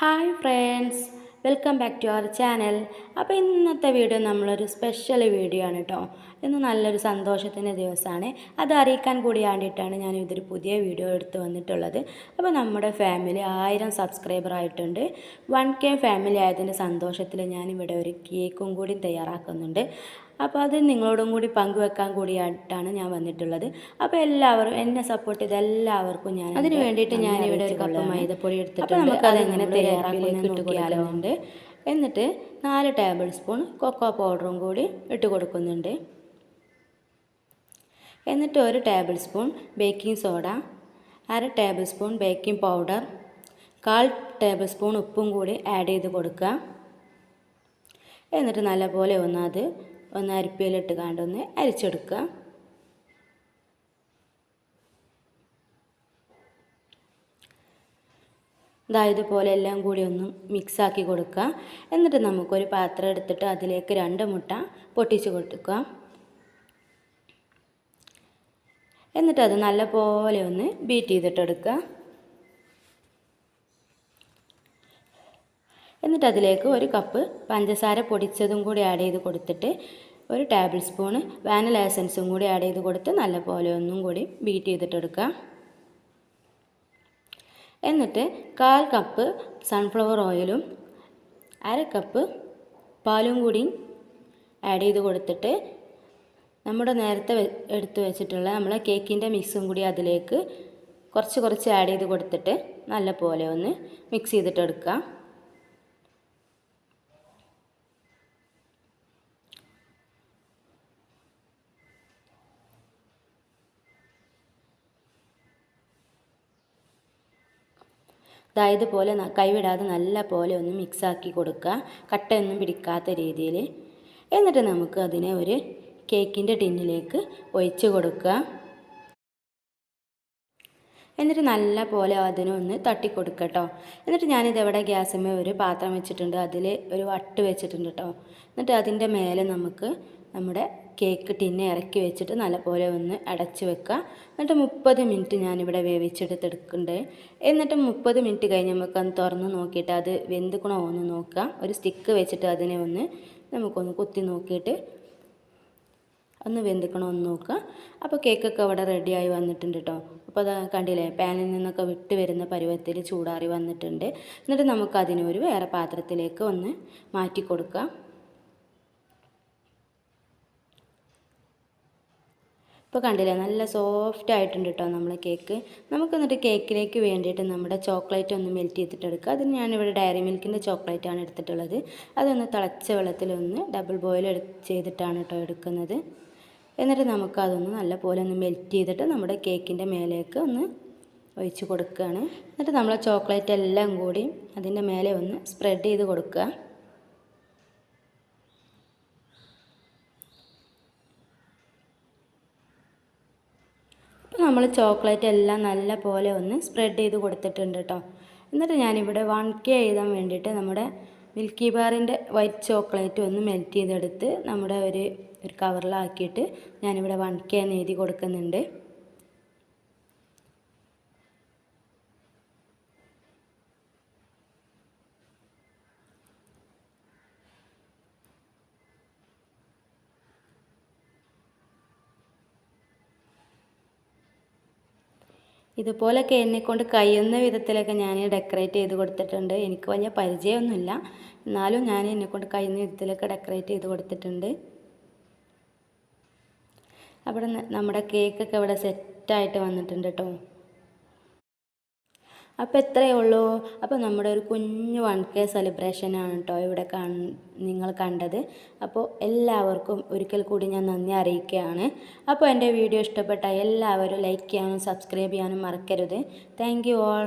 Hi friends welcome back to our channel. അപ്പോൾ ഇന്നത്തെ video നമ്മളൊരു സ്പെഷ്യൽ വീഡിയോ ആണ് കേട്ടോ. ഇന്ന് നല്ലൊരു സന്തോഷത്തിന്റെ ദിവസമാണ്. അത് അറിയിക്കാൻ കൂടി വേണ്ടിയിട്ടാണ് ഞാൻ ഇതൊരു പുതിയ വീഡിയോ എടുത്ത് വന്നിട്ടുള്ളത്. അപ്പോൾ നമ്മുടെ ഫാമിലി ആയിരം സബ്സ്ക്രൈബർ ആയിട്ടുണ്ട്. വൺ കെ ഫാമിലി ആയതിന്റെ സന്തോഷത്തിൽ ഞാനിവിടെ ഒരു കേക്കും കൂടി തയ്യാറാക്കുന്നുണ്ട്. അപ്പോൾ അത് നിങ്ങളോടും കൂടി പങ്കുവെക്കാൻ കൂടിയായിട്ടാണ് ഞാൻ വന്നിട്ടുള്ളത്. അപ്പോൾ എല്ലാവരും എന്നെ സപ്പോർട്ട് ചെയ്ത എല്ലാവർക്കും ഞാൻ അതിന് വേണ്ടിയിട്ട് ഞാൻ ഇവിടെ ഒരു കപ്പ് മൈദപ്പൊടി എടുത്തിട്ടുണ്ട്. നമുക്ക് അതെങ്ങനെ തയ്യാറാക്കിലേക്ക് ഇട്ട് എന്നിട്ട് നാല് ടേബിൾ സ്പൂൺ കൊക്കോ പൗഡറും കൂടി ഇട്ട് കൊടുക്കുന്നുണ്ട്. എന്നിട്ട് ഒരു ടേബിൾ സ്പൂൺ ബേക്കിംഗ് സോഡ അര ടേബിൾ സ്പൂൺ ബേക്കിംഗ് പൗഡർ കാൽ ടേബിൾ സ്പൂൺ ഉപ്പും കൂടി ആഡ് ചെയ്ത് കൊടുക്കുക. എന്നിട്ട് നല്ലപോലെ ഒന്ന് അത് ഒന്ന് അരിപ്പയിലിട്ട് കാണ്ടൊന്ന് അരിച്ചെടുക്കുക. ഇതാ ഇതുപോലെ എല്ലാം കൂടി ഒന്ന് മിക്സാക്കി കൊടുക്കുക. എന്നിട്ട് നമുക്കൊരു പാത്രം എടുത്തിട്ട് അതിലേക്ക് രണ്ട് മുട്ട പൊട്ടിച്ച് കൊടുക്കുക. എന്നിട്ട് അത് നല്ലപോലെ ഒന്ന് ബീറ്റ് ചെയ്തിട്ടെടുക്കുക. എന്നിട്ട് അതിലേക്ക് ഒരു കപ്പ് പഞ്ചസാര പൊടിച്ചതും കൂടി ആഡ് ചെയ്ത് കൊടുത്തിട്ട് ഒരു ടേബിൾ സ്പൂണ് വാനില എസൻസും കൂടി ആഡ് ചെയ്ത് കൊടുത്ത് നല്ലപോലെ ഒന്നും കൂടി ബീറ്റ് ചെയ്തിട്ടെടുക്കുക. എന്നിട്ട് കാൽ കപ്പ് സൺഫ്ലവർ ഓയിലും അര കപ്പ് പാലും കൂടി ആഡ് ചെയ്ത് കൊടുത്തിട്ട് നമ്മുടെ നേരത്തെ എടുത്തു വെച്ചിട്ടുള്ള നമ്മളെ കേക്കിന്റെ മിക്സും കൂടി അതിലേക്ക് കുറച്ച് കുറച്ച് ആഡ് ചെയ്ത് കൊടുത്തിട്ട് നല്ലപോലെ ഒന്ന് മിക്സ് ചെയ്തിട്ടെടുക്കുക. അതായത് പോലെ കൈവിടാതെ നല്ല പോലെ ഒന്ന് മിക്സാക്കി കൊടുക്കുക. കട്ടയൊന്നും പിടിക്കാത്ത രീതിയിൽ. എന്നിട്ട് നമുക്ക് അതിനെ ഒരു കേക്കിന്റെ ടിന്നിലേക്ക് ഒഴിച്ച് കൊടുക്കുക. എന്നിട്ട് നല്ല പോലെ അതിനൊന്ന് തട്ടി കൊടുക്കട്ടോ എന്നിട്ട് ഞാനിത് എവിടെ ഗ്യാസിന്മേൽ ഒരു പാത്രം വെച്ചിട്ടുണ്ട്. അതിൽ ഒരു വട്ട് വെച്ചിട്ടുണ്ട് കേട്ടോ എന്നിട്ട് അതിന്റെ മേലെ നമുക്ക് നമ്മുടെ കേക്ക് ടിന്നെ ഇറക്കി വെച്ചിട്ട് നല്ലപോലെ ഒന്ന് അടച്ച് വെക്കുക. എന്നിട്ട് മുപ്പത് മിനിറ്റ് ഞാനിവിടെ വേവിച്ചെടുത്തെടുക്കുന്നുണ്ട്. എന്നിട്ട് മുപ്പത് മിനിറ്റ് കഴിഞ്ഞ് നമുക്കൊന്ന് തുറന്ന് നോക്കിയിട്ട് അത് വെന്തുക്കണോ ഒന്ന് നോക്കുക. ഒരു സ്റ്റിക്ക് വെച്ചിട്ട് അതിനെ ഒന്ന് നമുക്കൊന്ന് കുത്തി നോക്കിയിട്ട് ഒന്ന് വെന്തിക്കണോ ഒന്ന് നോക്കുക. അപ്പോൾ കേക്കൊക്കെ അവിടെ റെഡിയായി വന്നിട്ടുണ്ട് കേട്ടോ. അപ്പോൾ അത് കണ്ടില്ലേ പാനിൽ നിന്നൊക്കെ വിട്ട് വരുന്ന പരുവത്തിൽ ചൂടാറി വന്നിട്ടുണ്ട്. എന്നിട്ട് നമുക്കതിനൊരു വേറെ പാത്രത്തിലേക്ക് ഒന്ന് മാറ്റി കൊടുക്കാം ഇപ്പോൾ കണ്ടില്ലേ നല്ല സോഫ്റ്റ് ആയിട്ടുണ്ട് കേട്ടോ നമ്മൾ കേക്ക് നമുക്ക് എന്നിട്ട് കേക്കിലേക്ക് വേണ്ടിയിട്ട് നമ്മുടെ ചോക്ലേറ്റ് ഒന്ന് മെൽറ്റ് ചെയ്തിട്ടെടുക്കുക. അതിന് ഞാനിവിടെ ഡയറി മിൽക്കിന്റെ ആണ് എടുത്തിട്ടുള്ളത്. അതൊന്ന് തിളച്ച വെള്ളത്തിലൊന്ന് ഡബിൾ ബോയിൽ ചെയ്തിട്ടാണ് കേട്ടോ എടുക്കുന്നത്. എന്നിട്ട് നമുക്കതൊന്ന് നല്ല പോലെ ഒന്ന് മെൽറ്റ് ചെയ്തിട്ട് നമ്മുടെ കേക്കിന്റെ മേലേക്ക് ഒന്ന് ഒഴിച്ച് കൊടുക്കുകയാണ്. എന്നിട്ട് നമ്മൾ ചോക്ലേറ്റ് എല്ലാം കൂടി അതിന്റെ മേലെ ഒന്ന് സ്പ്രെഡ് ചെയ്ത് കൊടുക്കുക അപ്പോൾ നമ്മൾ ചോക്ലേറ്റ് എല്ലാം നല്ല പോലെ ഒന്ന് സ്പ്രെഡ് ചെയ്ത് കൊടുത്തിട്ടുണ്ട് കേട്ടോ എന്നിട്ട് ഞാനിവിടെ വൺ കെ എഴുതാൻ വേണ്ടിയിട്ട് നമ്മുടെ മിൽക്കി ബാറിന്റെ വൈറ്റ് ചോക്ലേറ്റ് ഒന്ന് മെൽറ്റ് ചെയ്തെടുത്ത് നമ്മുടെ ഒരു ഒരു കവറിലാക്കിയിട്ട് ഞാനിവിടെ വൺ കെ എന്ന് എഴുതി കൊടുക്കുന്നുണ്ട്. ഇതുപോലൊക്കെ എന്നെക്കൊണ്ട് കഴിയുന്ന വിധത്തിലൊക്കെ ഞാൻ ഡെക്കറേറ്റ് ചെയ്ത് കൊടുത്തിട്ടുണ്ട്. എനിക്ക് വലിയ പരിചയമൊന്നുമില്ല. എന്നാലും ഞാൻ എന്നെക്കൊണ്ട് കഴിയുന്ന വിധത്തിലൊക്കെ ഡെക്കറേറ്റ് ചെയ്ത് കൊടുത്തിട്ടുണ്ട്. അവിടെ നമ്മുടെ കേക്കൊക്കെ ഇവിടെ സെറ്റായിട്ട് വന്നിട്ടുണ്ട് കേട്ടോ. അപ്പോൾ എത്രയേ ഉള്ളൂ അപ്പോൾ നമ്മുടെ ഒരു കുഞ്ഞു വൺ കെ സെലിബ്രേഷനാണ് കേട്ടോ ഇവിടെ നിങ്ങൾ കണ്ടത്. അപ്പോൾ എല്ലാവർക്കും ഒരിക്കൽ കൂടി ഞാൻ നന്ദി അറിയിക്കുകയാണ്. അപ്പോൾ എന്റെ വീഡിയോ ഇഷ്ടപ്പെട്ട എല്ലാവരും ലൈക്ക് ചെയ്യാനും സബ്സ്ക്രൈബ് ചെയ്യാനും മറക്കരുത്. Thank all.